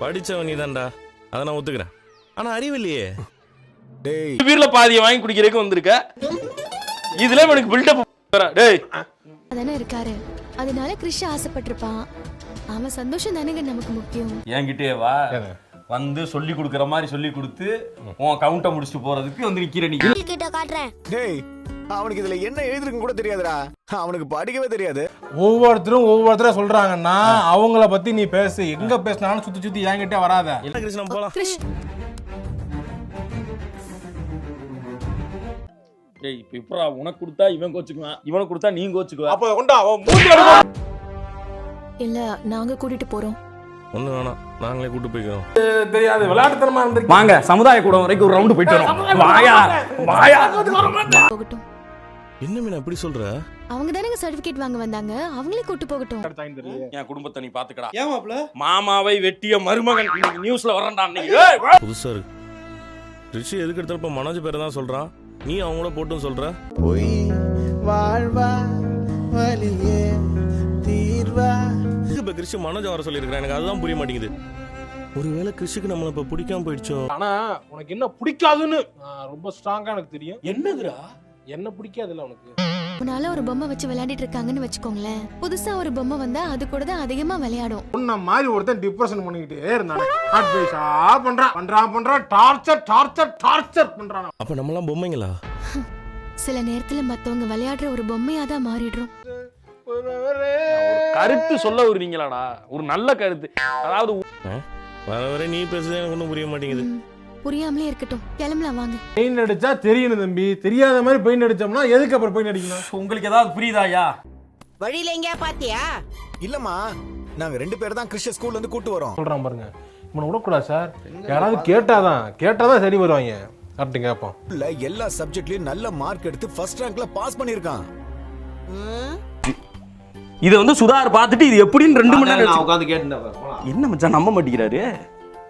படிச்சவன் நீ தான்டா அதை நான் ஒத்துக்கிறேன். ஆனா அறிவு இல்லையே. டேய். பீர்ல பாதியை வாங்கி குடிக்கிறதுக்கு வந்திருக்க. இதுல எனக்கு பில்டப் டேய். தானே இருக்காரு. அதனால கிறிஷ் ஆசைப்பட்டிருப்பான். அவன் சந்தோஷம் தானேங்க நமக்கு முக்கியம். என்கிட்டயே வா. வந்து சொல்லி கொடுக்குற மாதிரி சொல்லி கொடுத்து உன் கவுண்ட்டை முடிச்சுட்டு போறதுக்கு வந்து நிக்கிற நீ. கிட்ட காட்டுறேன். டேய். அவனுக்கு இதுல என்ன எழுதிருக்குன்னு கூட தெரியாதுடா. அவனுக்கு படிக்கவே தெரியாது. ஒவ்வொருத்தரும் ஒவ்வொருத்தரும் சொல்றாங்கன்னா அவங்கள பத்தி நீ பேசு. எங்க பேசினாலும் சுத்தி சுத்தி என்கிட்ட வராத. என்ன கிருஷ்ணன் போலாம். டேய் இப்ப இப்பரா உனக்கு கொடுத்தா இவன் கோச்சுக்குவான்? இவனுக்கு கொடுத்தா நீ கோச்சுக்குவ. அப்ப கொண்டா அவன் மூஞ்சில இல்ல நாங்க கூட்டிட்டு போறோம். ஒண்ணு வேணாம். நாங்களே கூட்டு போய்க்கிறோம். தெரியாது. விளையாட்டுத்தனமா இருந்து வாங்க சமுதாய கூடம் வரைக்கும் ஒரு ரவுண்டு போயிட்டு வரோம். வாயா வாயா. போகட்டும். என்ன மீனா இப்படி சொல்ற? அவங்க தானேங்க சர்டிபிகேட் வாங்க வந்தாங்க. அவங்களே கூட்டு போகட்டும். என் குடும்பத்தை நீ பாத்துக்கடா. ஏன் மாப்ள மாமாவை வெட்டிய மருமகன் நியூஸ்ல வரண்டா அன்னைக்கு. புதுசா இருக்கு. ரிஷி எதுக்கு எடுத்தப்ப மனோஜ் பேரை தான் சொல்றான். நீ அவங்க கூட போட்டும் சொல்ற? பொய் வாழ்வா வலியே தீர்வா. இப்ப கிறிஷ் மனோஜ் வர சொல்லியிருக்கிறேன். எனக்கு அதுதான் புரிய மாட்டேங்குது. ஒருவேளை கிறிஷுக்கு நம்மள இப்ப பிடிக்காம போயிடுச்சோ? ஆனா உனக்கு என்ன பிடிக்காதுன்னு ரொம்ப ஸ்ட்ராங்கா எனக்கு தெரியும். என்னதுடா? என்ன பிடிக்காதுல்ல உனக்கு? முன்னால ஒரு பொம்மை வச்சு விளையாடிட்டு இருக்காங்கன்னு வச்சுக்கோங்களேன். புதுசா ஒரு பொம்மை வந்தா அது கூட தான் அதிகமா விளையாடும். உன்ன மாதிரி ஒருத்தன் டிப்ரெஷன் பண்ணிக்கிட்டே இருந்தானே. அட்வைஸா பண்றான். பண்றான் பண்றான். டார்ச்சர் டார்ச்சர் டார்ச்சர் பண்றான். அப்ப நம்மலாம் பொம்மைங்களா? சில நேரத்துல மத்தவங்க விளையாடுற ஒரு பொம்மையா தான் மாறிடுறோம். கருத்து சொல்ல வருவீங்களாடா ஒரு நல்ல கருத்து. அதாவது வர வர நீ பேசுறது எனக்கு ஒன்றும் புரிய மாட்டேங்குது. புரியாமலே இருக்கட்டும். கிளம்பலாம் வாங்க. பெயின் அடிச்சா தெரியணும் தம்பி. தெரியாத மாதிரி பெயின் அடிச்சோம்னா எதுக்கு அப்புறம் பெயின் அடிக்கணும்? உங்களுக்கு ஏதாவது புரியுதாயா வழியில எங்கயா பாத்தியா? இல்லம்மா நாங்க ரெண்டு பேர் தான் கிறிஸ்டியன் ஸ்கூல்ல இருந்து கூட்டு வரோம். சொல்றான் பாருங்க. இவனை விடக்கூடாது சார். யாராவது கேட்டாதான் கேட்டாதான் சரி வருவாங்க. கரெக்டு கேட்போம். இல்ல எல்லா சப்ஜெக்ட்லயும் நல்ல மார்க் எடுத்து ஃபர்ஸ்ட் ரேங்க்ல பாஸ் பண்ணிருக்கான் இதை வந்து சுதார் பார்த்துட்டு இது எப்படின்னு ரெண்டு மணி நேரம் நான் உட்காந்து கேட்டு என்ன மச்சான் நம்ப மாட்டேங்கிறாரு?